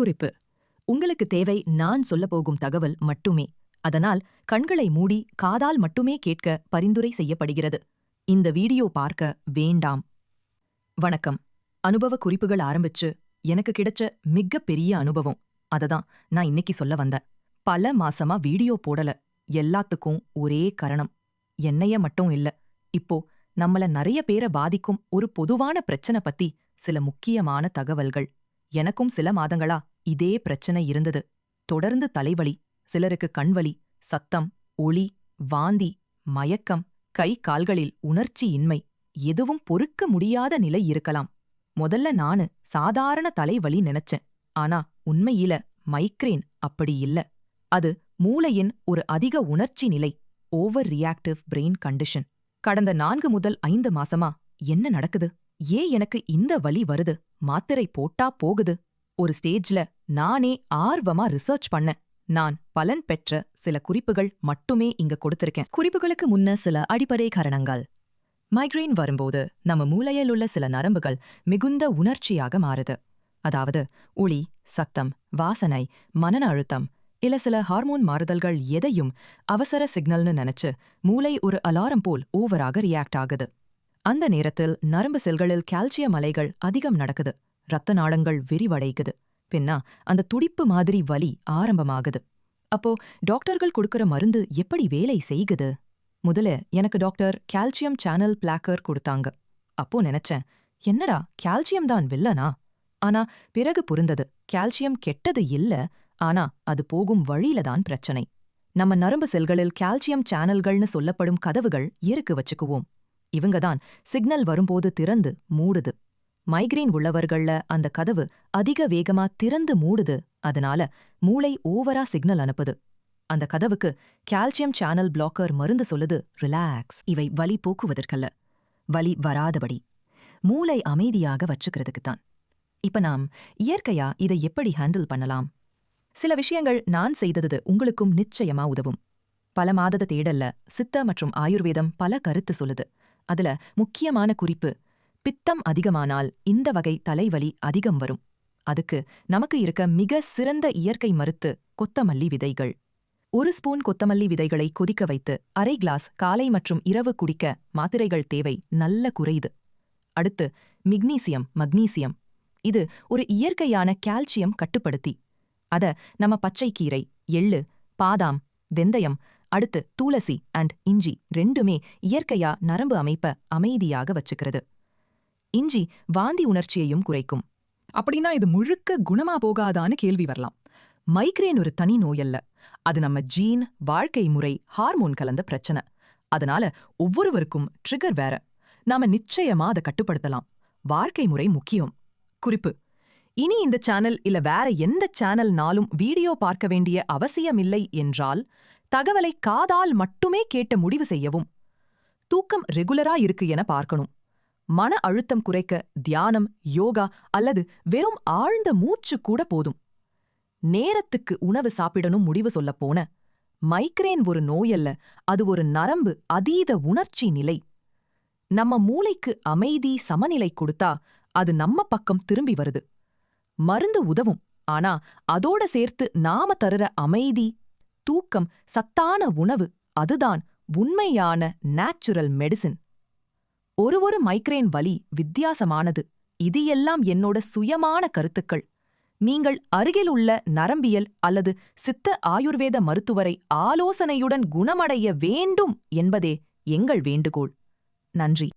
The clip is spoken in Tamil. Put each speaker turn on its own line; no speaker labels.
குறிப்பு உங்களுக்கு தேவை நான் சொல்லப்போகும் தகவல் மட்டுமே. அதனால் கண்களை மூடி காதால் மட்டுமே கேட்க பரிந்துரை செய்யப்படுகிறது. இந்த வீடியோ பார்க்க வேண்டாம். வணக்கம். அனுபவ குறிப்புகள் ஆரம்பிச்சு எனக்கு கிடைச்ச மிகப் பெரிய அனுபவம். அததான் நான் இன்னைக்கு சொல்ல வந்தேன். பல மாசமா வீடியோ போடல. எல்லாத்துக்கும் ஒரே காரணம். என்னைய மட்டும் இல்ல. இப்போ நம்மள நிறைய பேரை பாதிக்கும் ஒரு பொதுவான பிரச்சனை பத்தி சில முக்கியமான தகவல்கள். எனக்கும் சில மாதங்களா இதே பிரச்சனை இருந்தது. தொடர்ந்து தலைவலி சிலருக்கு கண்வலி சத்தம் ஒளி வாந்தி மயக்கம் கை கால்களில் உணர்ச்சி இன்மை எதுவும் பொறுக்க முடியாத நிலை இருக்கலாம். முதல்ல நானு சாதாரண தலைவலி நினைச்சேன். ஆனா உண்மையில மைக்ரேன் அப்படி இல்ல. அது மூளையின் ஒரு அதிக உணர்ச்சி நிலை ஓவர் ரியாக்டிவ் பிரெயின் கண்டிஷன். கடந்த நான்கு முதல் ஐந்து மாசமா என்ன நடக்குது? ஏன் எனக்கு இந்த வலி வருது? மாத்திரை போட்டா போகுது? ஒரு ஸ்டேஜ்ல நானே ஆர்வமா ரிசர்ச் பண்ணேன். நான் பலன் பெற்ற சில குறிப்புகள் மட்டுமே இங்க கொடுத்திருக்கேன். குறிப்புகளுக்கு முன்ன சில அடிப்படை காரணங்கள். மைக்ரெயின் வரும்போது நம்ம மூளையில் உள்ள சில நரம்புகள் மிகுந்த உணர்ச்சியாக மாறுது. அதாவது ஒளி சத்தம் வாசனை மனன அழுத்தம் இல்ல சில ஹார்மோன் மாறுதல்கள் எதையும் அவசர சிக்னல்னு நினைச்சு மூளை ஒரு அலாரம் போல் ஓவராக ரியாக்ட் ஆகுது. அந்த நேரத்தில் நரம்பு செல்களில் கால்சியம் அலைகள் அதிகம் நடக்குது. ரத்த நாளங்கள் விரிவடைகுது பின்னா அந்த துடிப்பு மாதிரி வலி ஆரம்பமாகுது. அப்போ டாக்டர்கள் கொடுக்கற மருந்து எப்படி வேலை செய்குது? முதல்ல எனக்கு டாக்டர் கால்சியம் சேனல் பிளாக்கர் கொடுத்தாங்க. அப்போ நினைச்சேன் என்னடா கால்சியம் தான் வில்லனா? ஆனா பிறகு புரிந்தது கால்சியம் கெட்டது இல்ல ஆனா அது போகும் வழியில தான் பிரச்சனை. நம்ம நரம்பு செல்களில் கால்சியம் சேனல்கள்னு சொல்லப்படும் கதவுகள் இருக்கு வச்சுக்குவோம். இவங்க தான் சிக்னல் வரும்போது திறந்து மூடுது. மைக்ரேன் உள்ளவர்கள்ல அந்த கதவு அதிக வேகமா திறந்து மூடுது. அதனால மூளை ஓவரா சிக்னல் அனுப்புது. அந்த கதவுக்கு கால்சியம் சேனல் பிளாக்கர் மருந்து சொல்லுது ரிலாக்ஸ். இவை வலி போக்குவதற்கல்ல. வலி வராதபடி. மூளை அமைதியாக வச்சுக்கிறதுக்கு தான். இப்ப நாம் இயற்கையா இதை எப்படி ஹேண்டில் பண்ணலாம்? சில விஷயங்கள் நான் செய்தது உங்களுக்கும் நிச்சயமா உதவும். பல மாதத தேடல்ல சித்த மற்றும் ஆயுர்வேதம் பல கருத்து சொல்லுது. அதுல முக்கியமான குறிப்பு பித்தம் அதிகமானால் இந்த வகை தலைவலி அதிகம் வரும். அதுக்கு நமக்கு இருக்க மிக சிறந்த இயற்கை மருத்து கொத்தமல்லி விதைகள். ஒரு ஸ்பூன் கொத்தமல்லி விதைகளை கொதிக்க வைத்து அரை கிளாஸ் காலை மற்றும் இரவு குடிக்க மாத்திரைகள் தேவை. நல்ல குறையுது அடுத்து மிக்னீசியம் மக்னீசியம். இது ஒரு இயற்கையான கால்சியம் கட்டுப்படுத்தி. அத நம்ம பச்சைக்கீரை எள்ளு பாதாம் வெந்தயம் அடுத்து துளசி அண்ட் இஞ்சி ரெண்டுமே இயற்கையா நரம்பு அமைப்ப அமைதியாக வச்சுக்கிறது. இஞ்சி வாந்தி உணர்ச்சியையும் குறைக்கும்.
அப்படின்னா இது முழுக்க குணமா போகாதான்னு கேள்வி வரலாம்.
மைக்ரேன் ஒரு தனி நோயல்ல. அது நம்ம ஜீன் வாழ்க்கை முறை ஹார்மோன் கலந்த பிரச்சனை. அதனால ஒவ்வொருவருக்கும் ட்ரிகர் வேற. நாம நிச்சயமா அதை கட்டுப்படுத்தலாம். வாழ்க்கை முறை முக்கியம். குறிப்பு இனி இந்த சேனல் இல்ல வேற எந்த சேனல்னாலும் வீடியோ பார்க்க வேண்டிய அவசியமில்லை என்றால் தகவலை காதால் மட்டுமே கேட்ட முடிவு செய்யவும் தூக்கம் ரெகுலரா இருக்கு என பார்க்கணும். மன அழுத்தம் குறைக்க தியானம் யோகா அல்லது வெறும் ஆழ்ந்த மூச்சு கூட போதும். நேரத்துக்கு உணவு சாப்பிடணும் முடிவு சொல்லப் போன. மைக்ரேன் ஒரு நோயல்ல அது ஒரு நரம்பு அதீத உணர்ச்சி நிலை. நம்ம மூளைக்கு அமைதி சமநிலை கொடுத்தா அது நம்ம பக்கம் திரும்பி வருது. மருந்து உதவும் ஆனா அதோட சேர்த்து நாம தருற அமைதி தூக்கம் சத்தான உணவு அதுதான் உண்மையான நேச்சுரல் மெடிசின் ஒரு ஒரு மைக்ரேன் வலி வித்தியாசமானது. இது எல்லாம் என்னோட சுயமான கருத்துக்கள். நீங்கள் அருகில் உள்ள நரம்பியல் அல்லது சித்த ஆயுர்வேத மருத்துவரை ஆலோசனையுடன் குணமடைய வேண்டும் என்பதே எங்கள் வேண்டுகோள். நன்றி.